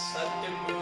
ਸਤਿਗੁਰ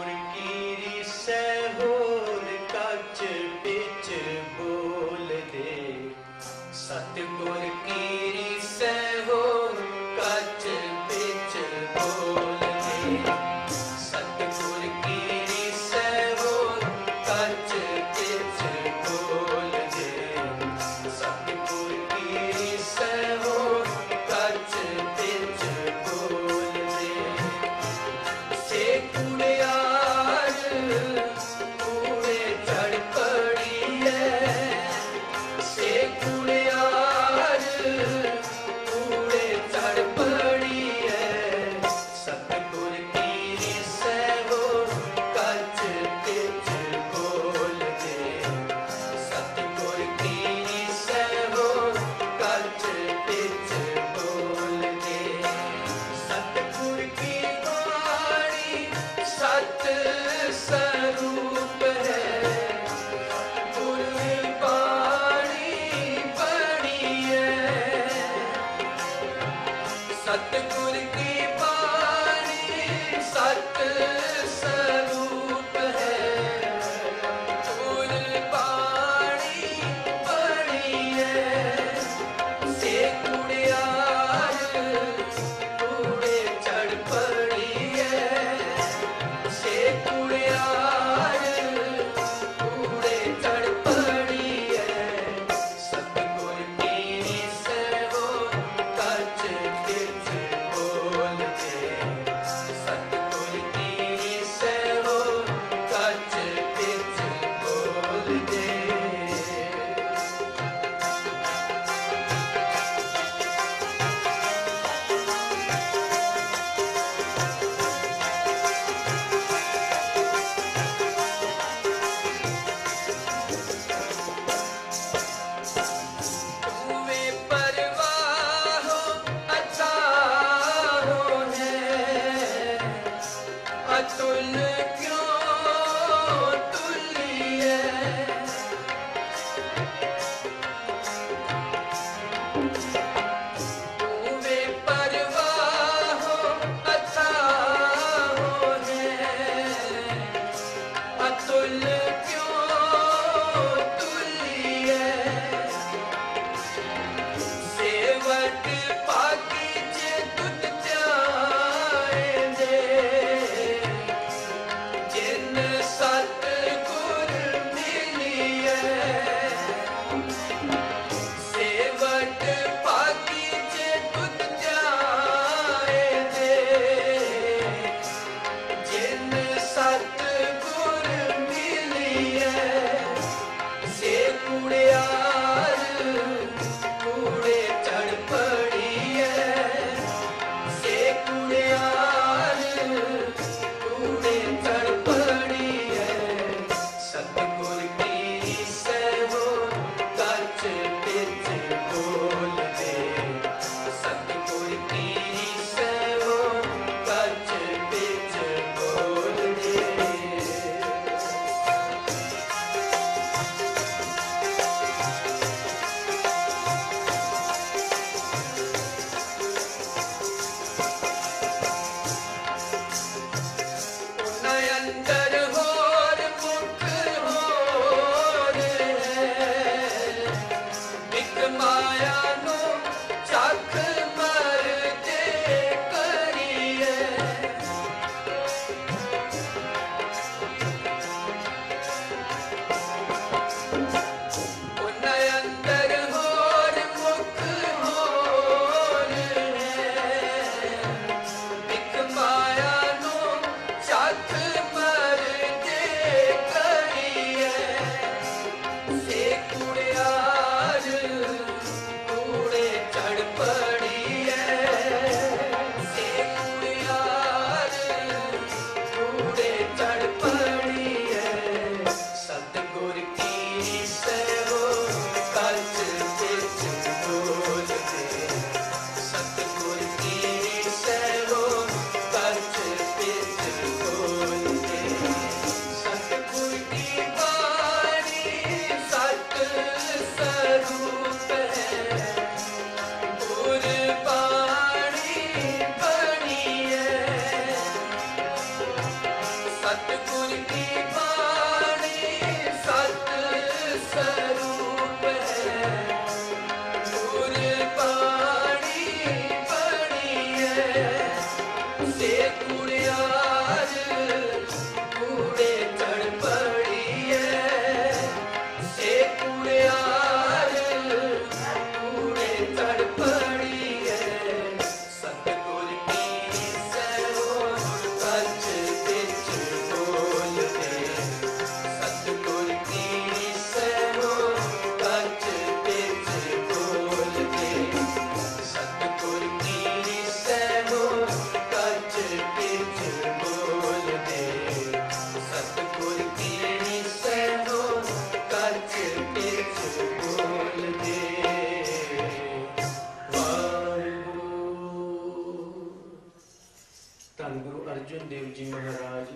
ਗੁਰੂ ਦੇਵ ਜੀ ਮਹਾਰਾਜ,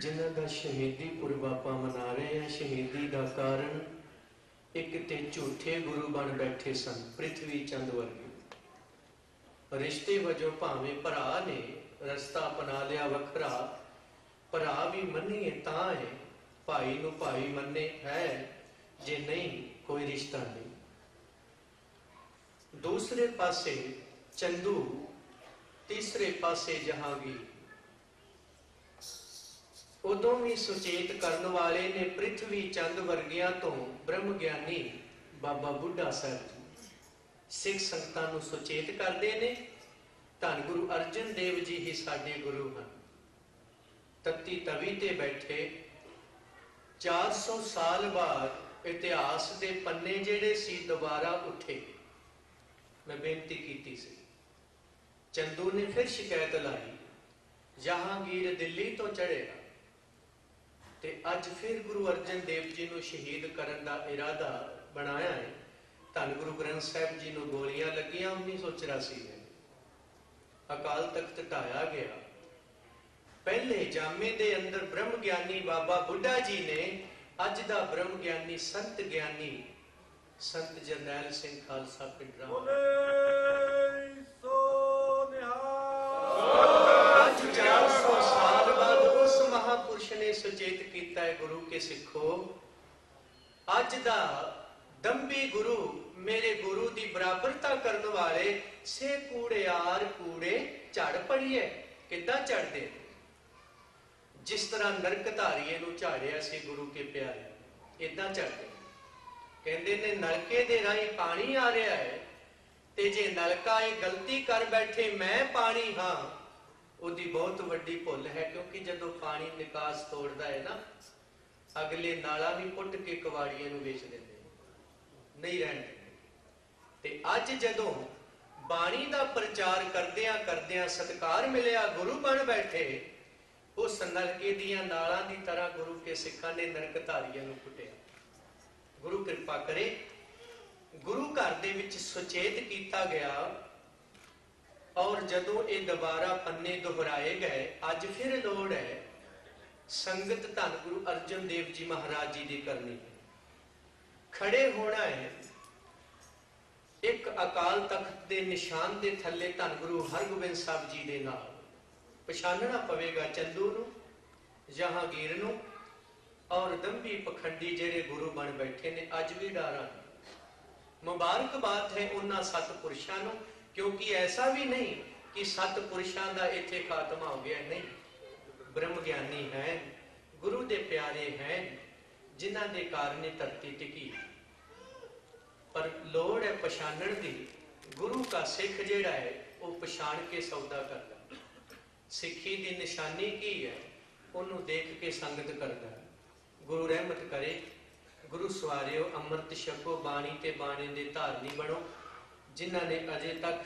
ਜਿਨ੍ਹਾਂ ਦਾ ਸ਼ਹੀਦੀ ਪੁਰਬ ਆਪਾਂ ਮਨਾ ਰਹੇ ਹਾਂ, ਸ਼ਹੀਦੀ ਦਾ ਕਾਰਨ ਇੱਕ ਤੇ ਝੂਠੇ ਗੁਰੂ ਬਣ ਬੈਠੇ ਸਨ, ਪ੍ਰਿਥਵੀ ਚੰਦ ਵਰਗੇ। ਰਿਸ਼ਤੇ ਵਜੋਂ ਭਾਵੇਂ ਭਰਾ ਨੇ, ਰਸਤਾ ਅਪਣਾ ਲਿਆ ਵੱਖਰਾ, ਭਰਾ ਵੀ ਮੰਨੀਏ ਤਾਂ ਹੈ, ਭਾਈ ਨੂੰ ਭਾਈ ਮੰਨੇ ਹੈ, ਜੇ ਨਹੀਂ ਕੋਈ ਰਿਸ਼ਤਾ ਨਹੀਂ। ਦੂਸਰੇ ਪਾਸੇ ਚੰਦੂ, ਤੀਸਰੇ ਪਾਸੇ ਜਹਾਂਗੀਰ। ਉਦੋਂ ਵੀ ਸੁਚੇਤ ਕਰਨ ਵਾਲੇ ਨੇ ਪ੍ਰਿਥਵੀ ਚੰਦ ਵਰਗਿਆਂ ਤੋਂ ਬ੍ਰਹਮ ਗਿਆਨੀ ਬਾਬਾ ਬੁੱਢਾ ਸਾਹਿਬ ਸਿੱਖ ਸੰਗਤਾਂ ਨੂੰ ਸੁਚੇਤ ਕਰਦੇ ਨੇ, ਧੰਨ ਗੁਰੂ ਅਰਜਨ ਦੇਵ ਜੀ ਹੀ ਸਾਡੇ ਗੁਰੂ ਹਨ। ਤਤੀ ਤਵੀ ਤੇ ਬੈਠੇ 400 ਸਾਲ ਬਾਅਦ ਇਤਿਹਾਸ ਦੇ ਪੰਨੇ ਜਿਹੜੇ ਸੀ ਦੁਬਾਰਾ ਉੱਠੇ। ਮੈਂ ਬੇਨਤੀ ਕੀਤੀ ਸੀ, ਚੰਦੂ ਨੇ ਫਿਰ ਸ਼ਿਕਾਇਤ ਲਾਈ, ਜਹਾਂਗੀਰ ਦਿੱਲੀ ਤੋਂ ਚੜ੍ਹੇਗਾ। ਤੇ ਅੱਜ ਫਿਰ ਗੁਰੂ ਅਰਜਨ ਦੇਵ ਜੀ ਨੂੰ ਸ਼ਹੀਦ ਕਰਨ ਦਾ ਇਰਾਦਾ ਬਣਾਇਆ ਹੈ। ਧੰਨ ਗੁਰੂ ਗ੍ਰੰਥ ਸਾਹਿਬ ਜੀ ਨੂੰ ਗੋਲੀਆਂ ਲੱਗੀਆਂ 1984 ਵਿੱਚ ਅਕਾਲ ਤਖਤ ਢਾਇਆ ਗਿਆ। ਪਹਿਲੇ ਜਾਮੇ ਦੇ ਅੰਦਰ ਬ੍ਰਹਮ ਗਿਆਨੀ ਬਾਬਾ ਬੁੱਢਾ ਜੀ ਨੇ ਅੱਜ ਦਾ ਬ੍ਰਹਮ ਗਿਆਨੀ ਸੰਤ ਗਿਆਨੀ ਸੰਤ ਜਰਨੈਲ ਸਿੰਘ ਖਾਲਸਾ ਪਿੰਡਰਾ ਸੁਚੇਤ ਕੀਤਾ ਹੈ ਗੁਰੂ ਕੇ ਸਿੱਖੋ। ਅੱਜ ਦਾ ਦੰਬੀ ਗੁਰੂ ਮੇਰੇ ਗੁਰੂ ਦੀ ਬਰਾਬਰਤਾ ਕਰਨ ਵਾਲੇ ਸੇ ਕੂੜਿਆਰ ਕੂੜੇ ਝੜ ਪੜੀਏ ਕਿੱਦਾਂ ਝੜਦੇ? ਜਿਸ ਤਰ੍ਹਾਂ ਨਰਕ ਧਾਰੀਏ ਨੂੰ ਝਾੜਿਆ ਸੀ ਗੁਰੂ ਕੇ ਪਿਆਰੇ ਇਦਾਂ ਝੜਦੇ। ਕਹਿੰਦੇ ਨੇ, ਨਲਕੇ ਦੇ ਰਾਹੀਂ ਪਾਣੀ ਆ ਰਿਹਾ ਹੈ ਤੇ ਜੇ ਨਲਕਾ ਇਹ ਗਲਤੀ ਕਰ ਬੈਠੇ, ਮੈਂ ਪਾਣੀ ਹਾਂ ਉਹਦੀ ਬਹੁਤ ਵੱਡੀ ਭੁੱਲ ਹੈ, ਕਿਉਂਕਿ ਜਦੋਂ ਪਾਣੀ ਨਿਕਾਸ ਤੋੜਦਾ ਹੈ ਨਾ, ਅਗਲੇ ਨਾਲਾ ਵੀ ਪੁੱਟ ਕੇ ਕਵਾੜੀਏ ਨੂੰ ਵੇਚ ਦਿੰਦੇ ਨਹੀਂ ਰਹਿਣ ਤੇ ਅੱਜ ਜਦੋਂ ਬਾਣੀ ਦਾ ਪ੍ਰਚਾਰ ਕਰਦਿਆਂ ਕਰਦਿਆਂ ਸਤਕਾਰ ਮਿਲਿਆ, ਗੁਰੂ ਬਣ ਬੈਠੇ, ਉਸ ਨਲਕੇ ਦੀਆਂ ਨਾਲਾਂ ਦੀ ਤਰ੍ਹਾਂ ਗੁਰੂ ਕੇ ਸਿੱਖਾਂ ਨੇ ਨਰਕ ਧਾਰੀਆਂ ਨੂੰ ਕੁੱਟਿਆ। ਗੁਰੂ ਕਿਰਪਾ ਕਰੇ, ਗੁਰੂ ਘਰ ਦੇ ਵਿੱਚ ਸੁਚੇਤ ਕੀਤਾ ਗਿਆ ਔਰ ਜਦੋਂ ਇਹ ਦੁਬਾਰਾ ਪੰਨੇ ਦੁਹਰਾਏ ਗਏ, ਅੱਜ ਫਿਰ ਲੋੜ ਹੈ ਸੰਗਤ ਧੰਨ ਗੁਰੂ ਅਰਜਨ ਦੇਵ ਜੀ ਮਹਾਰਾਜ ਜੀ ਦੀ ਕਰਨੀ। ਹੈ ਖੜੇ ਹੋਣਾ ਹੈ, ਇੱਕ ਅਕਾਲ ਤਖਤ ਦੇ ਨਿਸ਼ਾਨ ਦੇ ਥੱਲੇ ਧੰਨ ਗੁਰੂ ਹਰਗੋਬਿੰਦ ਸਾਹਿਬ ਜੀ ਦੇ ਨਾਲ। ਪਛਾਣਨਾ ਪਵੇਗਾ ਚੰਦੂ ਨੂੰ, ਜਹਾਂਗੀਰ ਨੂੰ ਔਰ ਦੰਭੀ ਪਖੰਡੀ ਜਿਹੜੇ ਗੁਰੂ ਬਣ ਬੈਠੇ ਨੇ, ਅੱਜ ਵੀ ਡਾਰਾਂ ਨੇ। ਮੁਬਾਰਕਬਾਦ ਹੈ ਉਹਨਾਂ ਸਤਪੁਰਸ਼ਾਂ ਨੂੰ। ਕਿਉਂਕਿ ਐਸਾ ਵੀ ਨਹੀਂ ਕਿ ਸਤਪੁਰਸ਼ਾਂ ਦਾ ਇੱਥੇ ਖਾਤਮਾ ਹੋ ਗਿਆ, ਨਹੀਂ। ਬ੍ਰਹਮ ਗਿਆਨੀ ਹੈ, ਗੁਰੂ ਦੇ ਪਿਆਰੇ ਹੈ, ਜਿਨ੍ਹਾਂ ਦੇ ਕਾਰਨ ਇਹ ਧਰਤੀ ਟਿਕੀ। ਪਰ ਲੋੜ ਹੈ ਪਛਾਣਨ ਦੀ। ਗੁਰੂ ਦਾ ਸਿੱਖ ਜਿਹੜਾ ਹੈ, ਉਹ ਪਛਾਣ ਕੇ ਸੌਦਾ ਕਰਦਾ। ਸਿੱਖੀ ਦੀ ਨਿਸ਼ਾਨੀ ਕੀ ਹੈ? ਉਹਨੂੰ ਦੇਖ ਕੇ ਸੰਗਤ ਕਰਦਾ। ਗੁਰੂ ਰਹਿਮਤ ਕਰੇ, ਗੁਰੂ ਸਵਾਰਿਓ, ਅੰਮ੍ਰਿਤ ਛਕੋ, ਬਾਣੀ ਤੇ ਬਾਣੀ ਦੇ ਧਾਰਨੀ ਬਣੋ। ਜਿਨ੍ਹਾਂ ਨੇ ਅਜੇ ਤੱਕ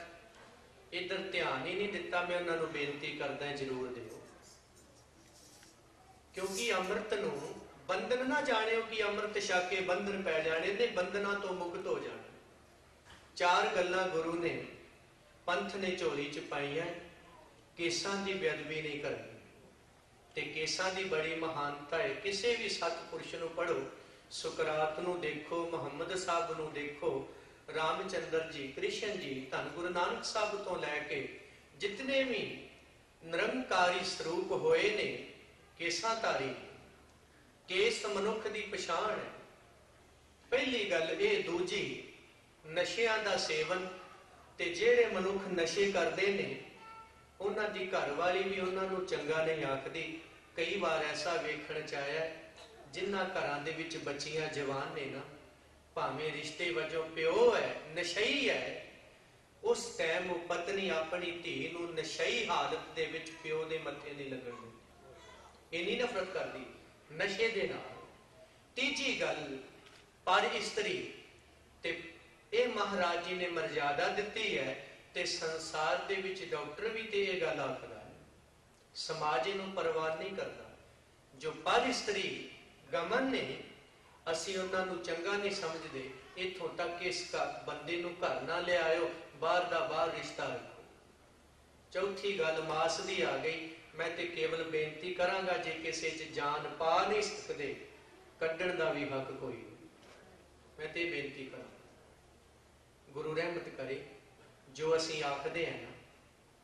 ਇਧਰ ਧਿਆਨ ਹੀ ਨਹੀਂ ਦਿੱਤਾ, ਮੈਂ ਉਹਨਾਂ ਨੂੰ ਬੇਨਤੀ ਕਰਦਾ ਜਰੂਰ ਦਿਓ। ਕਿਉਂਕਿ ਅੰਮ੍ਰਿਤ ਨੂੰ ਬੰਧਨ ਨਾ ਜਾਣਿਓ ਕਿ ਅੰਮ੍ਰਿਤ ਛਕ ਕੇ ਬੰਧਨ ਪੈ ਜਾਣੇ ਨੇ, ਬੰਧਨਾਂ ਤੋਂ ਮੁਕਤ ਹੋ ਜਾਣਾ। ਚਾਰ ਗੱਲਾਂ ਗੁਰੂ ਨੇ, ਪੰਥ ਨੇ ਝੋਲੀ ਚ ਪਾਈਆਂ, ਕੇਸਾਂ ਦੀ ਬੇਅਦਬੀ ਨਹੀਂ ਕਰਨੀ। ਤੇ ਕੇਸਾਂ ਦੀ ਬੜੀ ਮਹਾਨਤਾ ਹੈ। ਕਿਸੇ ਵੀ ਸਤਪੁਰਸ਼ ਨੂੰ ਪੜੋ ਸੁਕਰਾਤ ਨੂੰ ਦੇਖੋ, ਮੁਹੰਮਦ ਸਾਹਿਬ ਨੂੰ ਦੇਖੋ ਰਾਮਚੰਦਰ ਜੀ, ਕ੍ਰਿਸ਼ਨ ਜੀ, ਧੰਨ ਗੁਰੂ ਨਾਨਕ ਸਾਹਿਬ ਤੋਂ ਲੈ ਕੇ ਜਿਤਨੇ ਵੀ ਨਿਰੰਕਾਰੀ ਸਰੂਪ ਹੋਏ ਨੇ ਕੇਸਾਂ ਧਾਰੀ ਕੇਸ ਮਨੁੱਖ ਦੀ ਪਛਾਣ ਹੈ। ਪਹਿਲੀ ਗੱਲ ਇਹ, ਦੂਜੀ, ਨਸ਼ਿਆਂ ਦਾ ਸੇਵਨ, ਤੇ ਜਿਹੜੇ ਮਨੁੱਖ ਨਸ਼ੇ ਕਰਦੇ ਨੇ, ਉਹਨਾਂ ਦੀ ਘਰਵਾਲੀ ਵੀ ਉਹਨਾਂ ਨੂੰ ਚੰਗਾ ਨਹੀਂ ਆਖਦੀ। ਕਈ ਵਾਰ ਐਸਾ ਵੇਖਣ ਚ ਆਇਆ ਜਿਨ੍ਹਾਂ ਘਰਾਂ ਦੇ ਵਿੱਚ ਬੱਚੀਆਂ ਜਵਾਨ ਨੇ ਨਾ ਭਾਵੇਂ ਰਿਸ਼ਤੇ ਵਜੋਂ ਪਿਓ ਹੈ, ਨਸ਼ਈ ਹੈ, ਉਸ ਟਾਈਮ ਉਹ ਪਤਨੀ ਆਪਣੀ ਧੀ ਨੂੰ ਨਸ਼ਈ ਹਾਲਤ ਦੇ ਵਿੱਚ ਪਿਓ ਦੇ ਮੱਥੇ ਨਹੀਂ ਲੱਗਣ ਦਿੰਦੀ। ਇੰਨੀ ਨਫ਼ਰਤ ਕਰਦੀ, ਨਸ਼ੇ ਦੇ ਨਾਲ। ਤੀਜੀ ਗੱਲ, ਪਰ ਇਸਤਰੀ, ਤੇ ਇਹ ਮਹਾਰਾਜ ਜੀ ਨੇ ਮਰਜ਼ਾਦਾ ਦਿੱਤੀ ਹੈ, ਤੇ ਸੰਸਾਰ ਦੇ ਵਿੱਚ ਡਾਕਟਰ ਵੀ ਤੇ ਇਹ ਗੱਲ ਆਖਦਾ ਹੈ। ਸਮਾਜ ਇਹਨੂੰ ਪਰਵਾਹ ਨਹੀਂ ਕਰਦਾ। ਜੋ ਪਰ ਇਸਤਰੀ ਗਮਨ ਨੇ ਅਸੀਂ ਉਹਨਾਂ ਨੂੰ ਚੰਗਾ ਨਹੀਂ ਸਮਝਦੇ, ਇਥੋਂ ਤੱਕ ਕਿ ਇਸ ਘਰ ਬੰਦੇ ਨੂੰ ਘਰ ਨਾ ਲਿਆਇਓ ਬਾਹਰ ਦਾ ਬਾਹਰ ਰਿਸ਼ਤਾ ਰੱਖੋ। ਚੌਥੀ ਗੱਲ ਮਾਸ ਦੀ ਆ ਗਈ, ਮੈਂ ਤੇ ਕੇਵਲ ਬੇਨਤੀ ਕਰਾਂਗਾ, ਜੇ ਕਿਸੇ 'ਚ ਜਾਨ ਪਾ ਨਹੀਂ ਸਕਦੇ, ਕੱਢਣ ਦਾ ਵੀ ਹੱਕ ਕੋਈ ਨਹੀਂ। ਮੈਂ ਤੇ ਬੇਨਤੀ ਕਰਾਂ ਗੁਰੂ ਰਹਿਮਤ ਕਰੇ, ਜੋ ਅਸੀਂ ਆਖਦੇ ਹਾਂ ਨਾ,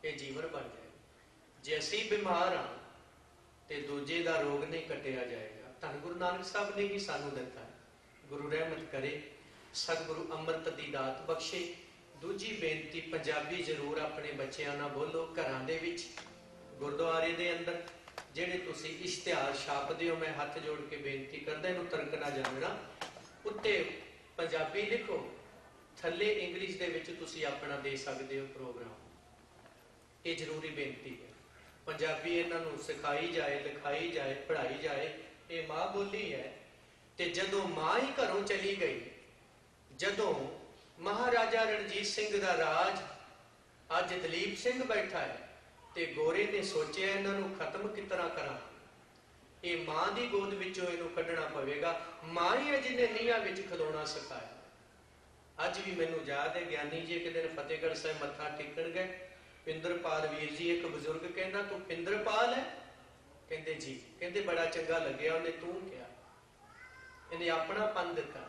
ਇਹ ਜੀਵਨ ਬਣ ਜਾਏ। ਜੇ ਅਸੀਂ ਬਿਮਾਰ ਹਾਂ, ਤੇ ਦੂਜੇ ਦਾ ਰੋਗ ਨਹੀਂ ਕੱਟਿਆ ਜਾਏਗਾ। ਧੰਨ ਗੁਰੂ ਨਾਨਕ ਸਾਹਿਬ ਨੇ ਹੀ ਸਾਨੂੰ ਦਿੱਤਾ। ਗੁਰੂ ਰਹਿਮਤ ਕਰੇ, ਸਤਿਗੁਰੂ ਅੰਮ੍ਰਿਤ ਦੀ ਦਾਤ ਬਖਸ਼ੇ। ਦੂਜੀ ਬੇਨਤੀ ਪੰਜਾਬੀ ਜ਼ਰੂਰ ਆਪਣੇ ਬੱਚਿਆਂ ਨਾਲ ਬੋਲੋ, ਘਰਾਂ ਦੇ ਵਿੱਚ, ਗੁਰਦੁਆਰੇ ਦੇ ਅੰਦਰ। ਜਿਹੜੇ ਤੁਸੀਂ ਇਸ਼ਤਿਹਾਰ ਛਾਪਦੇ ਹੋ, ਮੈਂ ਹੱਥ ਜੋੜ ਕੇ ਬੇਨਤੀ ਕਰਦਾ, ਇਹਨੂੰ ਤਰਕ ਨਾ ਜਾਣਨਾ। ਉੱਤੇ ਪੰਜਾਬੀ ਲਿਖੋ, ਥੱਲੇ ਇੰਗਲਿਸ਼ ਦੇ ਵਿੱਚ ਤੁਸੀਂ ਆਪਣਾ ਦੇ ਸਕਦੇ ਹੋ ਪ੍ਰੋਗਰਾਮ। ਇਹ ਜ਼ਰੂਰੀ ਬੇਨਤੀ ਹੈ। ਪੰਜਾਬੀ ਇਹਨਾਂ ਨੂੰ ਸਿਖਾਈ ਜਾਏ, ਲਿਖਾਈ ਜਾਏ, ਪੜ੍ਹਾਈ ਜਾਏ ਇਹ ਮਾਂ ਬੋਲੀ ਹੈ ਤੇ ਜਦੋਂ ਮਾਂ ਹੀ ਘਰੋਂ ਚਲੀ ਗਈ, ਜਦੋਂ ਮਹਾਰਾਜਾ ਰਣਜੀਤ ਸਿੰਘ ਦਾ ਰਾਜ ਅੱਜ ਦਲੀਪ ਸਿੰਘ ਬੈਠਾ ਹੈ ਤੇ ਗੋਰੇ ਨੇ ਸੋਚਿਆ ਇਹਨਾਂ ਨੂੰ ਖਤਮ ਕਿਸ ਤਰ੍ਹਾਂ ਕਰਾਂ? ਇਹ ਮਾਂ ਦੀ ਗੋਦ ਵਿੱਚੋਂ ਇਹਨੂੰ ਕੱਢਣਾ ਪਵੇਗਾ। ਮਾਂ ਹੀ ਹੈ ਜਿਹਨੇ ਨੀਹਾਂ ਵਿੱਚ ਖਲੋਣਾ ਸਿਖਾਇਆ। ਅੱਜ ਵੀ ਮੈਨੂੰ ਯਾਦ ਹੈ, ਗਿਆਨੀ ਜੀ ਇੱਕ ਦਿਨ ਫਤਿਹਗੜ੍ਹ ਸਾਹਿਬ ਮੱਥਾ ਟੇਕਣ ਗਏ। ਪਿੰਦਰਪਾਲ ਵੀਰ ਜੀ ਇੱਕ ਬਜ਼ੁਰਗ ਕਹਿੰਦਾ, ਤੂੰ ਪਿੰਦਰਪਾਲ ਹੈ? ਕਹਿੰਦੇ ਜੀ, ਕਹਿੰਦੇ ਬੜਾ ਚੰਗਾ ਲੱਗਿਆ, ਉਹਨੇ ਤੂੰ ਕਿਹਾ। ਇਹਨੇ ਆਪਣਾ ਪੰਨ ਦਿੱਤਾ।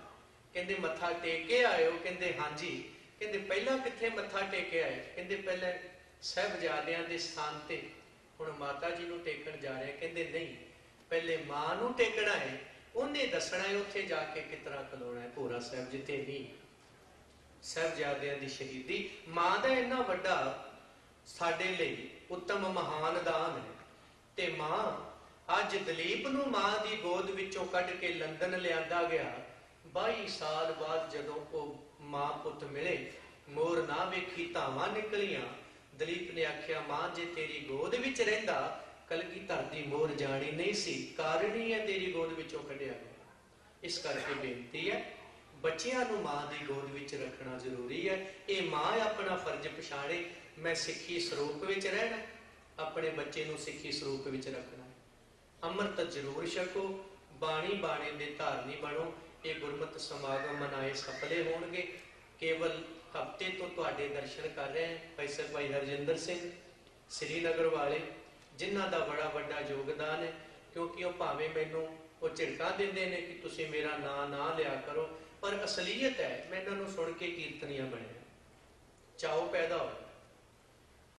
ਕਹਿੰਦੇ ਮੱਥਾ ਟੇਕ ਕੇ ਆਇਓ। ਕਹਿੰਦੇ ਹਾਂਜੀ। ਕਹਿੰਦੇ ਪਹਿਲਾਂ ਕਿੱਥੇ ਮੱਥਾ ਟੇਕੇ ਆਏ? ਕਹਿੰਦੇ ਪਹਿਲਾਂ ਸਹਿਬਜ਼ਾਦਿਆਂ ਦੇ ਸਥਾਨ ਤੇ ਹੁਣ ਮਾਤਾ ਜੀ ਨੂੰ ਟੇਕਣ ਜਾ ਰਹੇ ਕਹਿੰਦੇ ਨਹੀਂ, ਪਹਿਲੇ ਮਾਂ ਨੂੰ ਟੇਕਣਾ ਹੈ। ਉਹਨੇ ਦੱਸਣਾ ਹੈ ਉੱਥੇ ਜਾ ਕੇ ਕਿਸ ਤਰ੍ਹਾਂ ਖਲੋਣਾ ਹੈ ਭੋਰਾ ਸਾਹਿਬ, ਜਿੱਥੇ ਨਹੀਂ ਸਾਹਿਬਜ਼ਾਦਿਆਂ ਦੀ ਸ਼ਹੀਦੀ। ਮਾਂ ਦਾ ਇੰਨਾ ਵੱਡਾ ਸਾਡੇ ਲਈ ਉੱਤਮ ਮਹਾਨ ਦਾਨ ਹੈ। ਤੇ ਮਾਂ, ਅੱਜ ਦਲੀਪ ਨੂੰ ਮਾਂ ਦੀ ਗੋਦ ਵਿੱਚੋਂ ਕੱਢ ਕੇ ਲੰਡਨ ਲਿਆਂਦਾ ਗਿਆ। 22 ਸਾਲ ਬਾਅਦ ਜਦੋਂ ਉਹ ਮਾਂ ਪੁੱਤ ਮਿਲੇ, ਮੋਰ ਨਾ ਵੇਖੀ ਧਾਵਾਂ ਨਿਕਲੀਆਂ। ਦਲੀਪ ਨੇ ਆਖਿਆ, ਮਾਂ, ਜੇ ਤੇਰੀ ਗੋਦ ਵਿੱਚ ਰਹਿੰਦਾ, ਕਲਗੀ ਧਰਤੀ ਮੋਰ ਜਾਣੀ ਨਹੀਂ ਸੀ ਕਾਰਣੀ ਹੈ ਤੇਰੀ ਗੋਦ ਵਿੱਚੋਂ ਕੱਢਿਆ ਗਿਆ। ਇਸ ਕਰਕੇ ਬੇਨਤੀ ਹੈ, ਬੱਚਿਆਂ ਨੂੰ ਮਾਂ ਦੀ ਗੋਦ ਵਿੱਚ ਰੱਖਣਾ ਜ਼ਰੂਰੀ ਹੈ। ਇਹ ਮਾਂ ਆਪਣਾ ਫਰਜ਼ ਪਛਾਣੇ, ਮੈਂ ਸਿੱਖੀ ਸਰੂਪ ਵਿੱਚ ਰਹਿਣਾ। ਆਪਣੇ ਬੱਚੇ ਨੂੰ ਸਿੱਖੀ ਸਰੂਪ ਵਿੱਚ ਰੱਖਣਾ। ਅੰਮ੍ਰਿਤ ਜ਼ਰੂਰ ਛਕੋ, ਬਾਣੀ ਬਾਣੇ ਦੇ ਧਾਰਨੀ ਬਣੋ। ਇਹ ਗੁਰਮਤਿ ਸਮਾਗਮ ਮਨਾਏ ਸਫਲੇ ਹੋਣਗੇ। ਕੇਵਲ ਹਫ਼ਤੇ ਤੋਂ ਤੁਹਾਡੇ ਦਰਸ਼ਨ ਕਰ ਰਹੇ ਹਾਂ ਭਾਈ ਭਾਈ ਹਰਜਿੰਦਰ ਸਿੰਘ, ਸ੍ਰੀਨਗਰ ਵਾਲੇ, ਜਿਨ੍ਹਾਂ ਦਾ ਬੜਾ ਵੱਡਾ ਯੋਗਦਾਨ ਹੈ, ਕਿਉਂਕਿ ਉਹ ਭਾਵੇਂ ਮੈਨੂੰ ਉਹ ਝਿੜਕਾ ਦਿੰਦੇ ਨੇ ਕਿ ਤੁਸੀਂ ਮੇਰਾ ਨਾਂ ਨਾ ਲਿਆ ਕਰੋ, ਪਰ ਅਸਲੀਅਤ ਹੈ, ਮੈਂ ਇਹਨਾਂ ਨੂੰ ਸੁਣ ਕੇ ਕੀਰਤਨੀਆਂ ਬਣਿਆ। ਚਾਉ ਪੈਦਾ ਹੋਇਆ